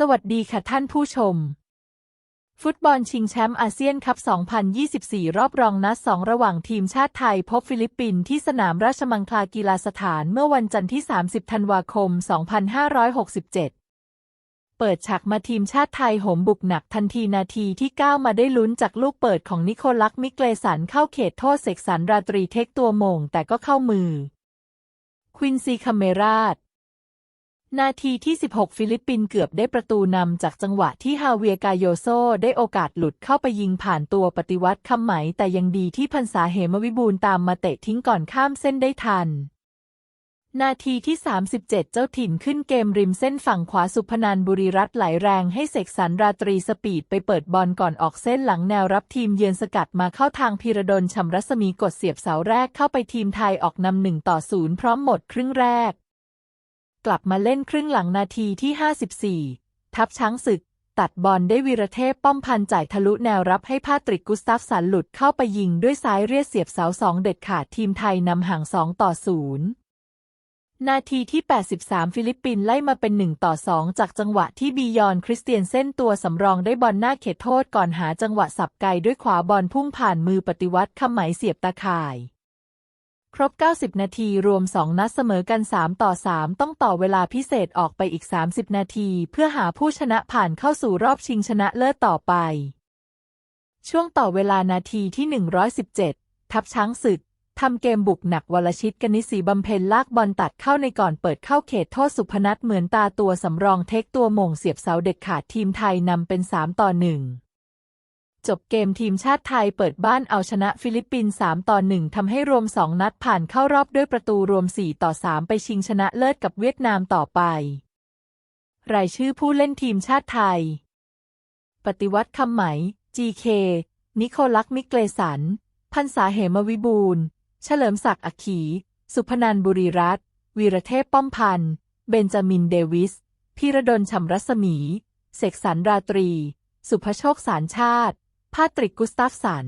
สวัสดีค่ะท่านผู้ชม ฟุตบอลชิงแชมป์อาเซียนคัพ 2024 รอบรองนัดสองระหว่างทีมชาติไทยพบฟิลิปปินส์ที่สนามราชมังคลากีฬาสถานเมื่อวันจันทร์ที่ 30 ธันวาคม 2567 เปิดฉากมาทีมชาติไทยโหมบุกหนักทันทีนาทีที่ 9 มาได้ลุ้นจากลูกเปิดของนิโคลักมิเกลสันเข้าเขตโทษเสกสรรราตรีเทคตัวโมงแต่ก็เข้ามือ ควินซีคาเมราด นาทีที่ 16 ฟิลิปปินส์เกือบได้ประตูนำจากจังหวะที่ฮาเวียกาโยโซได้โอกาสหลุดเข้าไปยิงผ่านตัวปฏิวัติคำไหม แต่ยังดีที่พันษาเหมวิบูลตามมาเตะทิ้งก่อนข้ามเส้นได้ทัน นาทีที่ 37 เจ้าถิ่นขึ้นเกมริมเส้นฝั่งขวาสุพนันบุรีรัตน์ไหลแรงให้เสกสรรราตรีสปีดไปเปิดบอลก่อนออกเส้นหลังแนวรับทีมเยือนสกัดมาเข้าทางพีระดลชำรัศมีกดเสียบเสาแรกเข้าไปทีมไทยออกนำหนึ่งต่อศูนย์พร้อมหมดครึ่งแรก กลับมาเล่นครึ่งหลังนาทีที่ 54 ทัพช้างศึก ตัดบอลได้วีรเทพป้อมพันจ่ายทะลุแนวรับให้พาตริกกุสตัฟสันหลุดเข้าไปยิงด้วยซ้ายเรียดเสียบเสาสองเด็ดขาดทีมไทยนำห่างสองต่อศูนย์นาทีที่ 83 ฟิลิปปินส์ไล่มาเป็น 1 ต่อ 2 จากจังหวะที่บียอนคริสเตียนเส้นตัวสำรองได้บอลหน้าเขตโทษก่อนหาจังหวะสับไกลด้วยขวาบอลพุ่งผ่านมือปฏิวัติคำไหมเสียบตาข่าย ครบ 90 นาทีรวม 2 นัดเสมอกัน 3 ต่อ 3 ต้องต่อเวลาพิเศษออกไปอีก 30 นาที เพื่อหาผู้ชนะผ่านเข้าสู่รอบชิงชนะเลิศต่อไป ช่วงต่อเวลานาทีที่ 117 ทัพช้างศึกทำเกมบุกหนักวลชิตกนิษฐ์บำเพ็ญลากบอลตัดเข้าในก่อนเปิดเข้าเขตโทษสุพนัทเหมือนตาตัวสำรองเทคตัวโมงเสียบเสาเด็ดขาดทีมไทยนำเป็น 3 ต่อ 1 จบเกมทีมชาติไทยเปิดบ้านเอาชนะฟิลิปปินส์3ต่อ1ทำให้รวม 2 นัดผ่านเข้ารอบด้วยประตูรวม 4 ต่อ 3 ไปชิงชนะเลิศกับเวียดนามต่อไป รายชื่อผู้เล่นทีมชาติไทย ปฏิวัติคำไหม GK นิโคลักมิเกลสัน พันษาเหมวิบูลเฉลิมศักดิ์อัคขี สุพนันบุรีรัตน์วีรเทพป้อมพันธ์ เบนจามินเดวิสพีระดลชำรัศมี เสกสรรราตรี สุภโชคสารชาติ พาตริกกุสตัฟสัน